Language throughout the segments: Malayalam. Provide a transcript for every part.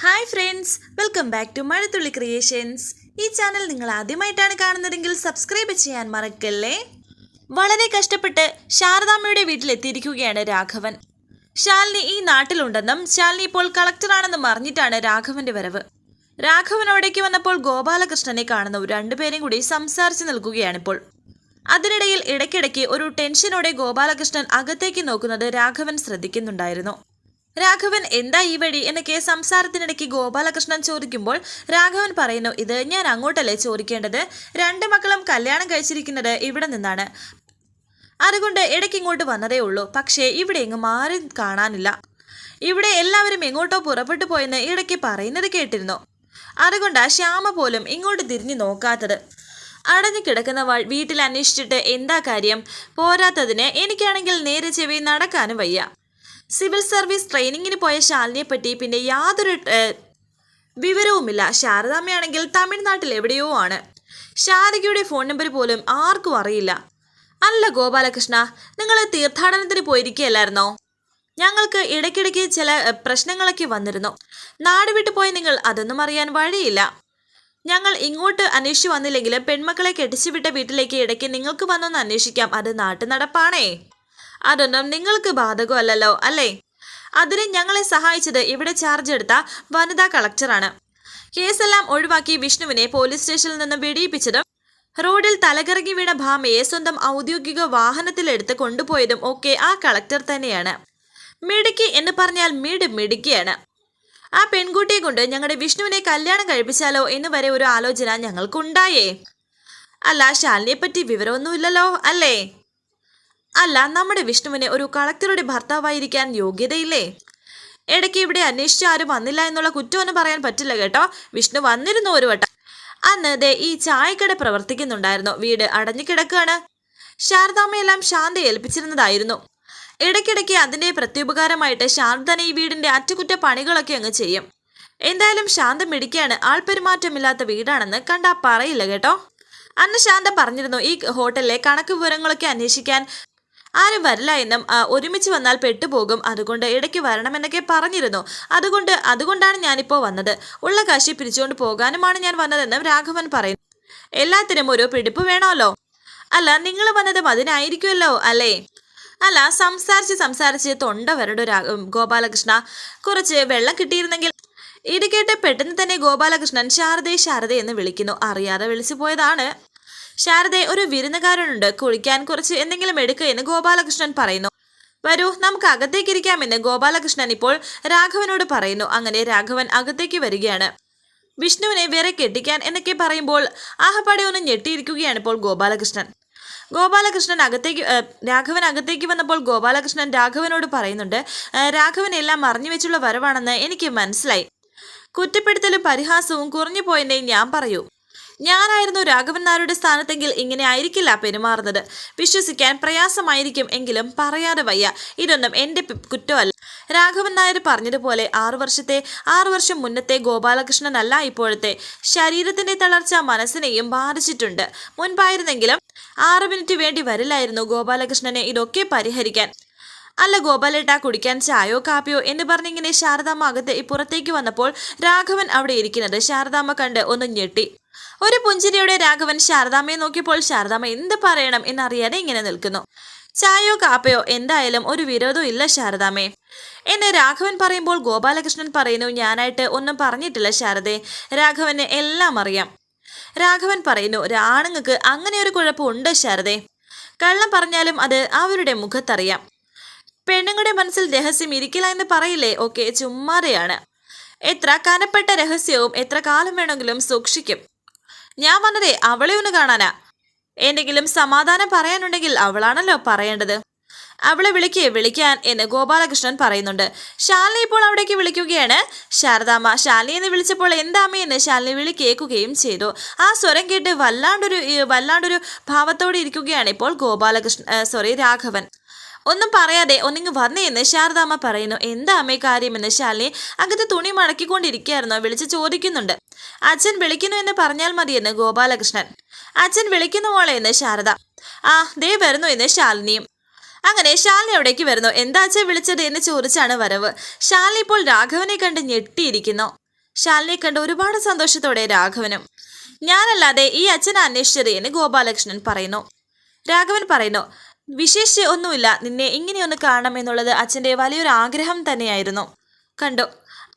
Hi friends welcome back to Mazhathulli creations ഈ ചാനൽ നിങ്ങൾ ആദ്യമായിട്ടാണ് കാണുന്നതെങ്കിൽ സബ്സ്ക്രൈബ് ചെയ്യാൻ മറക്കല്ലേ? വളരെ കഷ്ടപ്പെട്ട് ശാരദാമ്മയുടെ വീട്ടിലെത്തിയിരിക്കുകയാണ് രാഘവൻ. ശാലിനി ഈ നാട്ടിലുണ്ടെന്നും ശാലിനി ഇപ്പോൾ കളക്ടറാണെന്നും അറിഞ്ഞിട്ടാണ് രാഘവന്റെ വരവ്. രാഘവൻ അവിടേക്ക് വന്നപ്പോൾ ഗോപാലകൃഷ്ണനെ കാണുന്നു രണ്ടുപേരും കൂടി സംസാരിച്ചു നിൽക്കുകയാണിപ്പോൾ അതിനിടയിൽ ഇടയ്ക്കിടയ്ക്ക് ഒരു ടെൻഷനോടെ ഗോപാലകൃഷ്ണൻ അകത്തേക്ക് നോക്കുന്നത് രാഘവൻ ശ്രദ്ധിക്കുന്നുണ്ടായിരുന്നു. രാഘവൻ എന്താ ഈ വഴി? എന്നൊക്കെ സംസാരത്തിനിടയ്ക്ക് ഗോപാലകൃഷ്ണൻ ചോദിക്കുമ്പോൾ രാഘവൻ പറയുന്നു ഇത് ഞാൻ അങ്ങോട്ടല്ലേ ചോദിക്കേണ്ടത്? രണ്ട് മക്കളും കല്യാണം കഴിച്ചിരിക്കുന്നത് ഇവിടെ നിന്നാണ്. അതുകൊണ്ട് ഇടയ്ക്ക് ഇങ്ങോട്ട് വന്നതേ ഉള്ളൂ. പക്ഷേ ഇവിടെ എങ്ങും മാറി കാണാനില്ല. ഇവിടെ എല്ലാവരും എങ്ങോട്ടോ പുറപ്പെട്ടു പോയെന്ന് ഇടയ്ക്ക് പറയുന്നത് കേട്ടിരുന്നു. അതുകൊണ്ടാ ശ്യാമ പോലും ഇങ്ങോട്ട് തിരിഞ്ഞു നോക്കാത്തത്. അടഞ്ഞു കിടക്കുന്ന വീട്ടിൽ അന്വേഷിച്ചിട്ട് എന്താ കാര്യം? പോരാത്തതിന് എനിക്കാണെങ്കിൽ നേരെ ചെവി നടക്കാനും വയ്യ. സിവിൽ സർവീസ് ട്രെയിനിങ്ങിന് പോയ ശാലിനിയെപ്പറ്റി പിന്നെ യാതൊരു വിവരവുമില്ല. ശാരദാമ്മയാണെങ്കിൽ തമിഴ്നാട്ടിൽ എവിടെയോ ആണ്. ശാരദയുടെ ഫോൺ നമ്പർ പോലും ആർക്കും അറിയില്ല. അല്ല ഗോപാലകൃഷ്ണ നിങ്ങൾ തീർത്ഥാടനത്തിന് പോയിരിക്കുകയല്ലായിരുന്നോ? ഞങ്ങൾക്ക് ഇടയ്ക്കിടയ്ക്ക് ചില പ്രശ്നങ്ങളൊക്കെ വന്നിരുന്നു. നാട് വിട്ടു പോയ നിങ്ങൾ അതൊന്നും അറിയാൻ വഴിയില്ല. ഞങ്ങൾ ഇങ്ങോട്ട് അന്വേഷിച്ചു വന്നില്ലെങ്കിലും പെൺമക്കളെ കെട്ടിച്ചുവിട്ട വീട്ടിലേക്ക് ഇടയ്ക്ക് നിങ്ങൾക്ക് വന്നൊന്ന് അന്വേഷിക്കാം. അത് നാട്ടു നടപ്പാണേ അതൊന്നും നിങ്ങൾക്ക് ബാധകമല്ലല്ലോ അല്ലേ? അതിന് ഞങ്ങളെ സഹായിച്ചത് ഇവിടെ ചാർജ് എടുത്ത വനിതാ കളക്ടറാണ് കേസെല്ലാം ഒഴിവാക്കി വിഷ്ണുവിനെ പോലീസ് സ്റ്റേഷനിൽ നിന്ന് വെടിയിപ്പിച്ചതും റോഡിൽ തലകറങ്ങി വീണ ഭാമയെ സ്വന്തം ഔദ്യോഗിക വാഹനത്തിലെടുത്ത് കൊണ്ടുപോയതും ഒക്കെ ആ കളക്ടർ തന്നെയാണ്. മിടുക്കി എന്ന് പറഞ്ഞാൽ മിട് മിടുക്കിയാണ്. ആ പെൺകുട്ടിയെ കൊണ്ട് ഞങ്ങളുടെ വിഷ്ണുവിനെ കല്യാണം കഴിപ്പിച്ചാലോ എന്ന് വരെ ഒരു ആലോചന ഞങ്ങൾക്കുണ്ടായേ. അല്ല ശാലിനിയെ പറ്റി വിവരമൊന്നുമില്ലല്ലോ അല്ലേ? അല്ല നമ്മുടെ വിഷ്ണുവിനെ ഒരു കളക്ടറുടെ ഭർത്താവായിരിക്കാൻ യോഗ്യതയില്ലേ? ഇടയ്ക്ക് ഇവിടെ അന്വേഷിച്ച് ആരും വന്നില്ല എന്നുള്ള കുറ്റമൊന്നും പറയാൻ പറ്റില്ല കേട്ടോ. വിഷ്ണു വന്നിരുന്നു ഒരു വട്ടം. അന്ന് ദേ ഈ ചായക്കട പ്രവർത്തിക്കുന്നുണ്ടായിരുന്നു. വീട് അടഞ്ഞു കിടക്കുകയാണ്. ശാരദാമ്മയെല്ലാം ശാന്ത ഏൽപ്പിച്ചിരുന്നതായിരുന്നു. ഇടയ്ക്കിടയ്ക്ക് അതിന്റെ പ്രത്യുപകാരമായിട്ട് ശാന്തനെ ഈ വീടിന്റെ അറ്റകുറ്റ പണികളൊക്കെ അങ്ങ് ചെയ്യും. എന്തായാലും ശാന്ത മിടിക്കാണ് ആൾ പെരുമാറ്റമില്ലാത്ത വീടാണെന്ന് കണ്ടാ പറയില്ല കേട്ടോ. അന്ന് ശാന്ത പറഞ്ഞിരുന്നു ഈ ഹോട്ടലിലെ കണക്ക് വിവരങ്ങളൊക്കെ അന്വേഷിക്കാൻ ആരും വരില്ല എന്നും ഒരുമിച്ച് വന്നാൽ പെട്ടുപോകും. അതുകൊണ്ട് ഇടയ്ക്ക് വരണമെന്നൊക്കെ പറഞ്ഞിരുന്നു. അതുകൊണ്ട് അതുകൊണ്ടാണ് ഞാനിപ്പോൾ വന്നത്. ഉള്ള കാശി പിരിച്ചുകൊണ്ട് പോകാനുമാണ് ഞാൻ വന്നതെന്നും രാഘവൻ പറയുന്നു. എല്ലാത്തിനും ഒരു പിടിപ്പ് വേണമല്ലോ? അല്ല നിങ്ങൾ വന്നതും അതിനായിരിക്കുമല്ലോ അല്ലേ? അല്ല സംസാരിച്ച് സംസാരിച്ച് തൊണ്ട വരടു ഗോപാലകൃഷ്ണ. കുറച്ച് വെള്ളം കിട്ടിയിരുന്നെങ്കിൽ. ഇത് കേട്ട് പെട്ടെന്ന് തന്നെ ഗോപാലകൃഷ്ണൻ ശാരദേ ശാരദ എന്ന് വിളിക്കുന്നു. അറിയാതെ വിളിച്ചു പോയതാണ്. ശാരദേ ഒരു വിരുന്നുകാരനുണ്ട്. കുളിക്കാൻ കുറച്ച് എന്തെങ്കിലും എടുക്കുക എന്ന് ഗോപാലകൃഷ്ണൻ പറയുന്നു. വരൂ നമുക്ക് അകത്തേക്ക് ഇരിക്കാമെന്ന് ഗോപാലകൃഷ്ണൻ ഇപ്പോൾ രാഘവനോട് പറയുന്നു. അങ്ങനെ രാഘവൻ അകത്തേക്ക് വരികയാണ്. വിഷ്ണുവിനെ വേറെ കെട്ടിക്കാൻ എന്നൊക്കെ പറയുമ്പോൾ ആഹപ്പാടെ ഒന്ന് ഞെട്ടിയിരിക്കുകയാണ് ഇപ്പോൾ ഗോപാലകൃഷ്ണൻ. ഗോപാലകൃഷ്ണൻ അകത്തേക്ക് രാഘവൻ അകത്തേക്ക് വന്നപ്പോൾ ഗോപാലകൃഷ്ണൻ രാഘവനോട് പറയുന്നുണ്ട് രാഘവനെല്ലാം മറിഞ്ഞു വെച്ചുള്ള വരവാണെന്ന് എനിക്ക് മനസ്സിലായി. കുറ്റപ്പെടുത്തലും പരിഹാസവും കുറഞ്ഞു പോയെന്നേ ഞാൻ പറയൂ. ഞാനായിരുന്നു രാഘവൻ നായരുടെ സ്ഥാനത്തെങ്കിൽ ഇങ്ങനെ ആയിരിക്കില്ല പെരുമാറുന്നത്. വിശ്വസിക്കാൻ പ്രയാസമായിരിക്കും എങ്കിലും പറയാതെ വയ്യ. ഇതൊന്നും എന്റെ കുറ്റമല്ല. രാഘവൻ നായർ പറഞ്ഞതുപോലെ ആറു വർഷത്തെ ആറു വർഷം മുന്നത്തെ ഗോപാലകൃഷ്ണനല്ല ഇപ്പോഴത്തെ. ശരീരത്തിന്റെ തളർച്ച മനസ്സിനെയും ബാധിച്ചിട്ടുണ്ട്. മുൻപായിരുന്നെങ്കിലും ആറ് മിനിറ്റ് വേണ്ടി വരില്ലായിരുന്നു ഗോപാലകൃഷ്ണനെ ഇതൊക്കെ പരിഹരിക്കാൻ. അല്ല ഗോപാലേട്ട കുടിക്കാൻ ചായയോ കാപ്പിയോ എന്ന് പറഞ്ഞിങ്ങനെ ശാരദാമ്മ അകത്ത് പുറത്തേക്ക് വന്നപ്പോൾ രാഘവൻ അവിടെ ഇരിക്കുന്നത് ശാരദാമ്മ കണ്ട് ഒന്ന് ഞെട്ടി. ഒരു പുഞ്ചിരിയുടെ രാഘവൻ ശാരദാമ്മയെ നോക്കിയപ്പോൾ ശാരദാമ്മ എന്ത് പറയണം എന്നറിയാതെ ഇങ്ങനെ നിൽക്കുന്നു. ചായയോ കാപ്പയോ എന്തായാലും ഒരു വിരോധവും ഇല്ല ശാരദാമ്മേ. എന്നെ രാഘവൻ പറയുമ്പോൾ ഗോപാലകൃഷ്ണൻ പറയുന്നു ഞാനായിട്ട് ഒന്നും പറഞ്ഞിട്ടില്ല ശാരദേ. രാഘവന് എല്ലാം അറിയാം. രാഘവൻ പറയുന്നു ആണുങ്ങൾക്ക് അങ്ങനെ ഒരു കുഴപ്പമുണ്ട് ശാരദേ. കള്ളം പറഞ്ഞാലും അത് അവരുടെ മുഖത്തറിയാം. പെണ്ണുങ്ങളുടെ മനസ്സിൽ രഹസ്യം ഇരിക്കില്ല എന്ന് പറയില്ലേ? ഒക്കെ ചുമ്മാതെയാണ്. എത്ര കനപ്പെട്ട രഹസ്യവും എത്ര കാലം വേണമെങ്കിലും സൂക്ഷിക്കും. ഞാൻ വന്നതേ അവളെ ഒന്ന് കാണാനാ. എന്തെങ്കിലും സമാധാനം പറയാനുണ്ടെങ്കിൽ അവളാണല്ലോ പറയേണ്ടത്. അവളെ വിളിക്കേ വിളിക്കാൻ എന്ന് ഗോപാലകൃഷ്ണൻ പറയുന്നുണ്ട്. ശാലിനി ഇപ്പോൾ അവിടേക്ക് വിളിക്കുകയാണ്. ശാരദാമ്മ ശാലിനി എന്ന് വിളിച്ചപ്പോൾ എന്താമ്മ എന്ന് ശാലിനി വിളി കേൾക്കുകയും ചെയ്തു. ആ സ്വരം കേട്ട് വല്ലാണ്ടൊരു വല്ലാണ്ടൊരു ഭാവത്തോടെ ഇരിക്കുകയാണ് ഇപ്പോൾ ഗോപാലകൃഷ്ണൻ സോറി രാഘവൻ. ഒന്നും പറയാതെ ഒന്നിങ്ങ് വന്നേന്ന് ശാരദാമ്മ പറയുന്നു. എന്താ അമ്മേ കാര്യമെന്ന് ശാലിനി അകത്ത് തുണി മടക്കിക്കൊണ്ടിരിക്കുകയായിരുന്നോ. വിളിച്ച് ചോദിക്കുന്നുണ്ട്. അച്ഛൻ വിളിക്കുന്നു എന്ന് പറഞ്ഞാൽ മതിയെന്ന് ഗോപാലകൃഷ്ണൻ. അച്ഛൻ വിളിക്കുന്നു മോളെ എന്ന് ശാരദ. ആ ദേ വരുന്നു എന്ന് ശാലിനിയും. അങ്ങനെ ശാലിനി അവിടേക്ക് വരുന്നു. എന്താ അച്ഛൻ വിളിച്ചത്? എന്ന് ചോദിച്ചാണ് വരവ്. ശാലിനി ഇപ്പോൾ രാഘവനെ കണ്ട് ഞെട്ടിയിരിക്കുന്നു. ശാലിനെ കണ്ട് ഒരുപാട് സന്തോഷത്തോടെ രാഘവനും. ഞാനല്ലാതെ ഈ അച്ഛനെ അന്വേഷിച്ചത് എന്ന് ഗോപാലകൃഷ്ണൻ പറയുന്നു. രാഘവൻ പറയുന്നു വിശേഷിച്ച് ഒന്നുമില്ല. നിന്നെ ഇങ്ങനെയൊന്ന് കാണണം എന്നുള്ളത് അച്ഛന്റെ വലിയൊരു ആഗ്രഹം തന്നെയായിരുന്നു. കണ്ടു.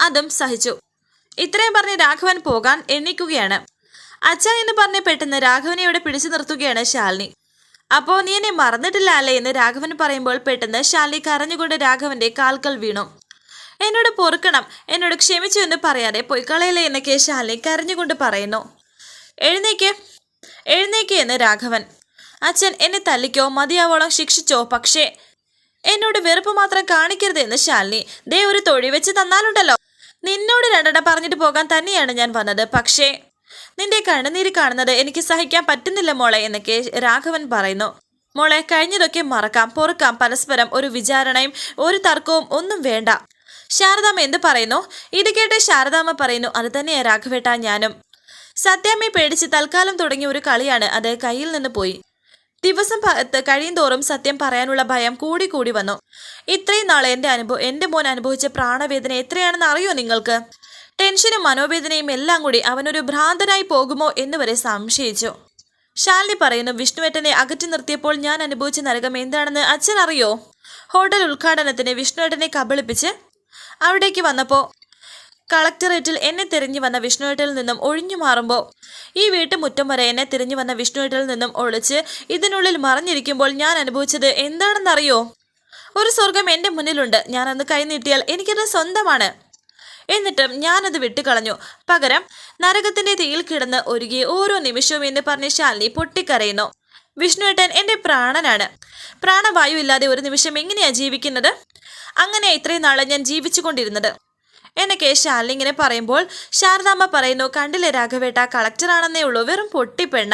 അതും സഹിച്ചു. ഇത്രയും പറഞ്ഞ് രാഘവൻ പോകാൻ എണ്ണിക്കുകയാണ്. അച്ഛ എന്ന് പറഞ്ഞ് പെട്ടെന്ന് രാഘവനെ ഇവിടെ പിടിച്ചു നിർത്തുകയാണ് ശാലിനി. അപ്പോ നീ എന്നെ മറന്നിട്ടില്ല അല്ലേ എന്ന് രാഘവൻ പറയുമ്പോൾ പെട്ടെന്ന് ശാലിനി കരഞ്ഞുകൊണ്ട് രാഘവന്റെ കാൽക്കൽ വീണു. എന്നോട് പൊറുക്കണം. എന്നോട് ക്ഷമിച്ചു എന്ന് പറയാതെ കളയല്ലേ എന്നൊക്കെ ശാലിനി കരഞ്ഞുകൊണ്ട് പറയുന്നു. എഴുന്നേക്ക്. എഴുന്നേക്ക് എന്ന് രാഘവൻ. അച്ഛൻ എന്നെ തല്ലിക്കോ മതിയാവോളം ശിക്ഷിച്ചോ പക്ഷേ എന്നോട് വെറുപ്പ് മാത്രം കാണിക്കരുത് എന്ന് ശാലിനി. ദേ ഒരു തൊഴി വെച്ച് തന്നാലുണ്ടല്ലോ. നിന്നോട് രണ്ടെണ്ണം പറഞ്ഞിട്ട് പോകാൻ തന്നെയാണ് ഞാൻ വന്നത്. പക്ഷേ നിന്റെ കണ്ണുനീര് കാണുന്നത് എനിക്ക് സഹിക്കാൻ പറ്റുന്നില്ല മോളെ എന്നൊക്കെ രാഘവൻ പറയുന്നു. മോളെ കഴിഞ്ഞതൊക്കെ മറക്കാം പൊറുക്കാം. പരസ്പരം ഒരു വിചാരണയും ഒരു തർക്കവും ഒന്നും വേണ്ട. ശാരദാമ്മ എന്ത് പറയുന്നു? ഇത് കേട്ട് ശാരദാമ്മ പറയുന്നു അത് തന്നെയാ രാഘവേട്ട ഞാനും. സത്യാമ്മയെ പേടിച്ച് തൽക്കാലം തുടങ്ങിയ ഒരു കളിയാണ് അത് കയ്യിൽ നിന്ന് പോയി. ദിവസം കഴിയും തോറും സത്യം പറയാനുള്ള ഭയം കൂടി കൂടി വന്നു. ഇത്രയും നാൾ എന്റെ അനുഭവം എന്റെ മോൻ അനുഭവിച്ച പ്രാണവേദന എത്രയാണെന്ന് അറിയോ നിങ്ങൾക്ക്? ടെൻഷനും മനോവേദനയും എല്ലാം കൂടി അവനൊരു ഭ്രാന്തനായി പോകുമോ എന്ന് വരെ സംശയിച്ചു. ശാലിനി പറയുന്നു വിഷ്ണുവേട്ടനെ അകറ്റി നിർത്തിയപ്പോൾ ഞാൻ അനുഭവിച്ച നരകം എന്താണെന്ന് അച്ഛൻ അറിയോ ഹോട്ടൽ ഉദ്ഘാടനത്തിന് വിഷ്ണുവേട്ടനെ കബളിപ്പിച്ച് അവിടേക്ക് വന്നപ്പോൾ കളക്ടറേറ്റിൽ എന്നെ തിരിഞ്ഞു വന്ന വിഷ്ണുവേട്ടിൽ നിന്നും ഒഴിഞ്ഞു മാറുമ്പോൾ ഈ വീട്ടുമുറ്റം വരെ എന്നെ തിരിഞ്ഞു വന്ന വിഷ്ണുവേട്ടിൽ നിന്നും ഒളിച്ച് ഇതിനുള്ളിൽ മറഞ്ഞിരിക്കുമ്പോൾ ഞാൻ അനുഭവിച്ചത് എന്താണെന്നറിയോ? ഒരു സ്വർഗം എന്റെ മുന്നിലുണ്ട്. ഞാൻ ഞാനന്ന് കൈനീട്ടിയാൽ എനിക്കത് സ്വന്തമാണ്. എന്നിട്ടും ഞാനത് വിട്ടുകളഞ്ഞു. പകരം നരകത്തിന്റെ തീയിൽ കിടന്ന് ഒരുകിയ ഓരോ നിമിഷവും എന്ന് പറഞ്ഞ് ശാലിനി പൊട്ടിക്കരയുന്നു. വിഷ്ണുവേട്ടൻ എന്റെ പ്രാണനാണ്. പ്രാണവായു ഇല്ലാതെ ഒരു നിമിഷം എങ്ങനെയാണ് ജീവിക്കുന്നത്? അങ്ങനെ ഇത്രയും നാളെ ഞാൻ ജീവിച്ചുകൊണ്ടിരുന്നത്. എന്നൊക്കെ ശാലിനി ഇങ്ങനെ പറയുമ്പോൾ ശാരദാമ്മ പറയുന്നു കണ്ടില്ലേ രാഘവേട്ട കളക്ടറാണെന്നേ ഉള്ളൂ വെറും പൊട്ടിപ്പെണ്ണ.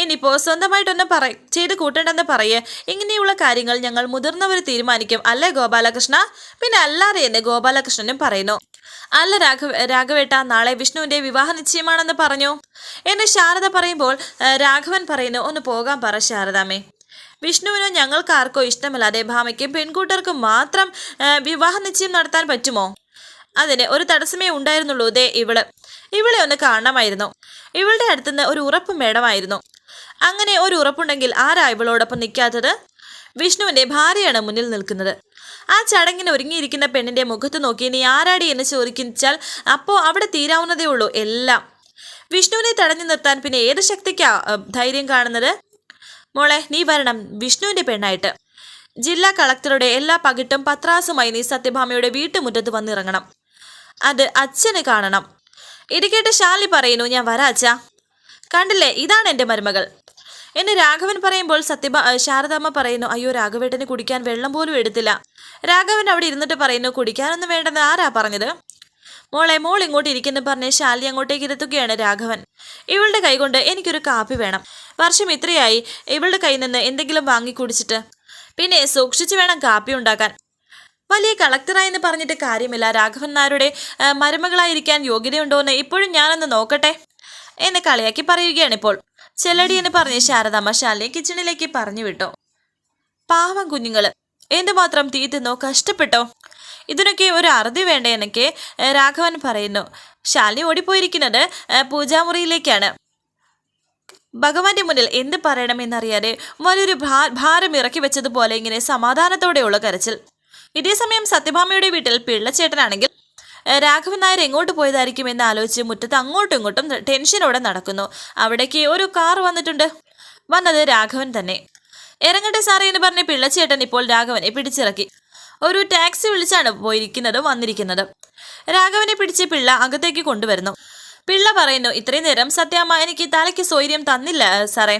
ഇനിയിപ്പോ സ്വന്തമായിട്ടൊന്നും പറ ചെയ്ത് കൂട്ടണ്ടെന്ന് പറയേ. ഇങ്ങനെയുള്ള കാര്യങ്ങൾ ഞങ്ങൾ മുതിർന്നവർ തീരുമാനിക്കും അല്ലേ ഗോപാലകൃഷ്ണ? പിന്നെ അല്ലാതെ എന്ന് ഗോപാലകൃഷ്ണനും പറയുന്നു അല്ല രാഘവ രാഘവേട്ട നാളെ വിഷ്ണുവിന്റെ വിവാഹ നിശ്ചയമാണെന്ന് പറഞ്ഞു? എന്ന് ശാരദ പറയുമ്പോൾ രാഘവൻ പറയുന്നു ഒന്ന് പോകാൻ പറ ശാരദാമേ വിഷ്ണുവിനോ ഞങ്ങൾക്ക് ആർക്കോ ഇഷ്ടമല്ലാതെ ഭാമയ്ക്കും പെൺകൂട്ടർക്കും മാത്രം വിവാഹ നിശ്ചയം നടത്താൻ പറ്റുമോ? അതിന് ഒരു തടസ്സമേ ഉണ്ടായിരുന്നുള്ളൂ ദേ ഇവൾ. ഇവളെ ഒന്ന് കാണണമായിരുന്നു. ഇവളുടെ അടുത്തുനിന്ന് ഒരു ഉറപ്പും വേണമായിരുന്നു. അങ്ങനെ ഒരു ഉറപ്പുണ്ടെങ്കിൽ ആരാ ഇവളോടൊപ്പം നിൽക്കാത്തത്? വിഷ്ണുവിന്റെ ഭാര്യയാണ് മുന്നിൽ നിൽക്കുന്നത്. ആ ചടങ്ങിന് ഒരുങ്ങിയിരിക്കുന്ന പെണ്ണിന്റെ മുഖത്ത് നോക്കി നീ ആരാടി എന്ന് ചോദിച്ചാൽ അപ്പോൾ അവിടെ തീരാവുന്നതേ ഉള്ളൂ എല്ലാം. വിഷ്ണുവിനെ തടഞ്ഞു നിർത്താൻ പിന്നെ ഏത് ശക്തിക്കാ ധൈര്യം കാണുന്നത്? മോളെ നീ വരണം. വിഷ്ണുവിന്റെ പെണ്ണായിട്ട്. ജില്ലാ കളക്ടറുടെ എല്ലാ പകിട്ടും പത്രാസുമായി നീ സത്യഭാമയുടെ വീട്ടുമുറ്റത്ത് വന്നിറങ്ങണം. അത് അച്ഛനെ കാണണം. ഇത് കേട്ട് ശാലി പറയുന്നു ഞാൻ വരാ അച്ഛാ. കണ്ടില്ലേ ഇതാണ് എന്റെ മരുമകൾ. എന്ന് രാഘവൻ പറയുമ്പോൾ സത്യഭ ശാരദാമ്മ പറയുന്നു അയ്യോ രാഘവേട്ടന് കുടിക്കാൻ വെള്ളം പോലും എടുത്തില്ല. രാഘവൻ അവിടെ ഇരുന്നിട്ട് പറയുന്നു കുടിക്കാനൊന്നും വേണ്ടെന്ന് ആരാ പറഞ്ഞത്? മോളെ മോൾ ഇങ്ങോട്ട് ഇരിക്കുന്നു പറഞ്ഞ് ശാലി അങ്ങോട്ടേക്ക് ഇരുത്തുകയാണ് രാഘവൻ. ഇവളുടെ കൈകൊണ്ട് എനിക്കൊരു കാപ്പി വേണം. വർഷം ഇത്രയായി ഇവളുടെ കയ്യിൽ നിന്ന് എന്തെങ്കിലും വാങ്ങി കുടിച്ചിട്ട്. പിന്നെ സൂക്ഷിച്ചു വേണം കാപ്പി ഉണ്ടാക്കാൻ. വലിയ കളക്ടറായെന്ന് പറഞ്ഞിട്ട് കാര്യമില്ല. രാഘവൻ നായരുടെ മരുമകളായിരിക്കാൻ യോഗ്യതയുണ്ടോയെന്ന് ഇപ്പോഴും ഞാനൊന്ന് നോക്കട്ടെ എന്ന് കളിയാക്കി പറയുകയാണ് ഇപ്പോൾ. ചെല്ലടി എന്ന് പറഞ്ഞ് ശാരദാമ്മ ശാലിനെ കിച്ചണിലേക്ക് പറഞ്ഞു വിട്ടോ. പാവം കുഞ്ഞുങ്ങൾ എന്തുമാത്രം തീ തിന്നോ കഷ്ടപ്പെട്ടോ? ഇതിനൊക്കെ ഒരു അറുതി വേണ്ട എന്നൊക്കെ രാഘവൻ പറയുന്നു. ശാലിനി ഓടിപ്പോയിരിക്കുന്നത് പൂജാമുറിയിലേക്കാണ്. ഭഗവാന്റെ മുന്നിൽ എന്ത് പറയണമെന്നറിയാതെ വലിയൊരു ഭാരം ഇറക്കി വെച്ചതുപോലെ ഇങ്ങനെ സമാധാനത്തോടെയുള്ള കരച്ചിൽ. ഇതേസമയം സത്യഭാമയുടെ വീട്ടിൽ പിള്ളച്ചേട്ടനാണെങ്കിൽ രാഘവൻ നായർ എങ്ങോട്ട് പോയതായിരിക്കും എന്ന് ആലോചിച്ച് മുറ്റത്ത് അങ്ങോട്ടും ഇങ്ങോട്ടും ടെൻഷനോടെ നടക്കുന്നു. അവിടേക്ക് ഒരു കാർ വന്നിട്ടുണ്ട്. വന്നത് രാഘവൻ തന്നെ. ഇറങ്ങട്ടെ സാറേ എന്ന് പറഞ്ഞ് പിള്ളച്ചേട്ടൻ ഇപ്പോൾ രാഘവനെ പിടിച്ചിറക്കി. ഒരു ടാക്സി വിളിച്ചാണ് പോയിരിക്കുന്നതും വന്നിരിക്കുന്നതും. രാഘവനെ പിടിച്ച് പിള്ള അകത്തേക്ക് കൊണ്ടുവരുന്നു. പിള്ള പറയുന്നു ഇത്രയും നേരം സത്യാമ്മ എനിക്ക് തലയ്ക്ക് സ്വൈര്യം തന്നില്ല സാറേ.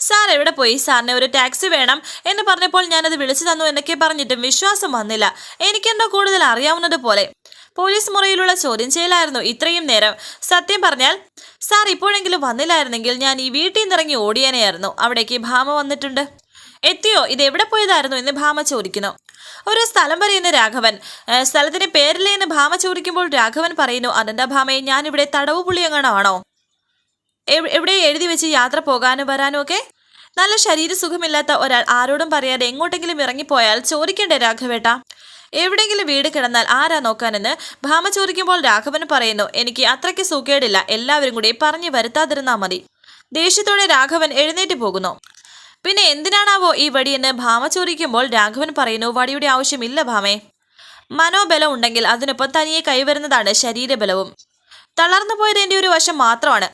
സാർ എവിടെ പോയി? സാറിന് ഒരു ടാക്സി വേണം എന്ന് പറഞ്ഞപ്പോൾ ഞാനത് വിളിച്ചു തന്നു എന്നൊക്കെ പറഞ്ഞിട്ടും വിശ്വാസം വന്നില്ല. എനിക്കെന്തോ കൂടുതൽ അറിയാവുന്നത് പോലെ. പോലീസ് മുറിയിലുള്ള ചോദ്യം ചെയ്യലായിരുന്നു ഇത്രയും നേരം. സത്യം പറഞ്ഞാൽ സാർ ഇപ്പോഴെങ്കിലും വന്നില്ലായിരുന്നെങ്കിൽ ഞാൻ ഈ വീട്ടിൽ നിന്നിറങ്ങി ഓടിയേനെയായിരുന്നു. അവിടേക്ക് ഭാമ വന്നിട്ടുണ്ട്. എത്തിയോ? ഇത് എവിടെ പോയതായിരുന്നു എന്ന് ഭാമ ചോദിക്കുന്നു. ഒരു സ്ഥലം പറയുന്ന രാഘവൻ. "ഏ, സ്ഥലത്തിന്റെ പേരില്ലേ എന്ന് ഭാമ ചോദിക്കുമ്പോൾ രാഘവൻ പറയുന്നു അതെന്താ ഭാമയെ ഞാനിവിടെ തടവ് പുള്ളിയെങ്ങാണോ എവിടെ എഴുതി വെച്ച് യാത്ര പോകാനും വരാനും ഒക്കെ? നല്ല ശരീര സുഖമില്ലാത്ത ഒരാൾ ആരോടും പറയാതെ എങ്ങോട്ടെങ്കിലും ഇറങ്ങിപ്പോയാൽ ചോദിക്കണ്ടേ രാഘവേട്ട. എവിടെയെങ്കിലും വീട് കിടന്നാൽ ആരാ നോക്കാനെന്ന് ഭാമ ചോദിക്കുമ്പോൾ രാഘവൻ പറയുന്നു എനിക്ക് അത്രയ്ക്ക് സുഖേടില്ല. എല്ലാവരും കൂടി പറഞ്ഞു വരുത്താതിരുന്നാ മതി. ദേഷ്യത്തോടെ രാഘവൻ എഴുന്നേറ്റ് പോകുന്നു. പിന്നെ എന്തിനാണാവോ ഈ വടിയെന്ന്? ഭാമ ചോദിക്കുമ്പോൾ രാഘവൻ പറയുന്നു വടിയുടെ ആവശ്യമില്ല ഭാമേ. മനോബലം ഉണ്ടെങ്കിൽ അതിനൊപ്പം തനിയെ കൈവരുന്നതാണ് ശരീരബലവും. തളർന്നു പോയത് എന്റെ ഒരു വശം മാത്രമാണ്.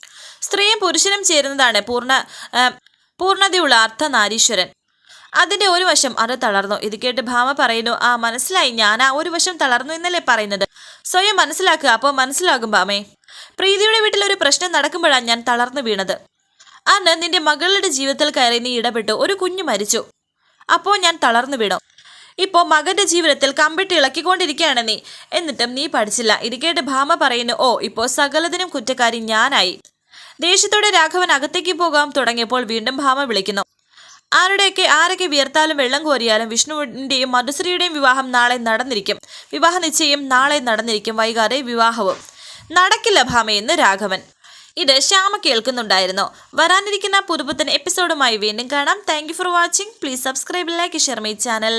സ്ത്രീയും പുരുഷനും ചേരുന്നതാണ് പൂർണ പൂർണതയുള്ള അർത്ഥനാരീശ്വരൻ അതിന്റെ ഒരു വശം അത് തളർന്നു. ഇത് കേട്ട് ഭാമ പറയുന്നു ആ മനസ്സിലായി. ഞാൻ ആ ഒരു വശം തളർന്നു എന്നല്ലേ പറയുന്നത്? സ്വയം മനസ്സിലാക്കുക. അപ്പോൾ മനസ്സിലാകും ഭാമേ. പ്രീതിയുടെ വീട്ടിൽ ഒരു പ്രശ്നം നടക്കുമ്പോഴാണ് ഞാൻ തളർന്നു വീണത്. അന്ന് നിന്റെ മകളുടെ ജീവിതത്തിൽ കയറി നീ ഇടപെട്ടു. ഒരു കുഞ്ഞു മരിച്ചു. അപ്പോൾ ഞാൻ തളർന്നു വീണു. ഇപ്പോൾ മകന്റെ ജീവിതത്തിൽ കമ്പിട്ട് ഇളക്കിക്കൊണ്ടിരിക്കുകയാണ് നീ. എന്നിട്ടും നീ പഠിച്ചില്ല. ഇത് കേട്ട് ഭാമ പറയുന്നു ഓ ഇപ്പോൾ സകലതിനും കുറ്റക്കാരി ഞാനായി. ദേഷ്യത്തോടെ രാഘവൻ അകത്തേക്ക് പോകാൻ തുടങ്ങിയപ്പോൾ വീണ്ടും ഭാമ വിളിക്കുന്നു. ആരുടെയൊക്കെ ആരൊക്കെ വിയർത്താലും വെള്ളം കോരിയാലും വിഷ്ണുവിന്റെയും മധുശ്രീയുടെയും വിവാഹം നാളെ നടന്നിരിക്കും. വിവാഹ നിശ്ചയം നാളെ നടന്നിരിക്കും വൈകാതെ വിവാഹവും. നടക്കില്ല ഭാമയെന്ന് രാഘവൻ. ഇത് ശ്യാമ കേൾക്കുന്നുണ്ടായിരുന്നു. വരാനിരിക്കുന്ന പുതുപുത്തൻ എപ്പിസോഡുമായി വീണ്ടും കാണാം. Thank for watching please subscribe like share my channel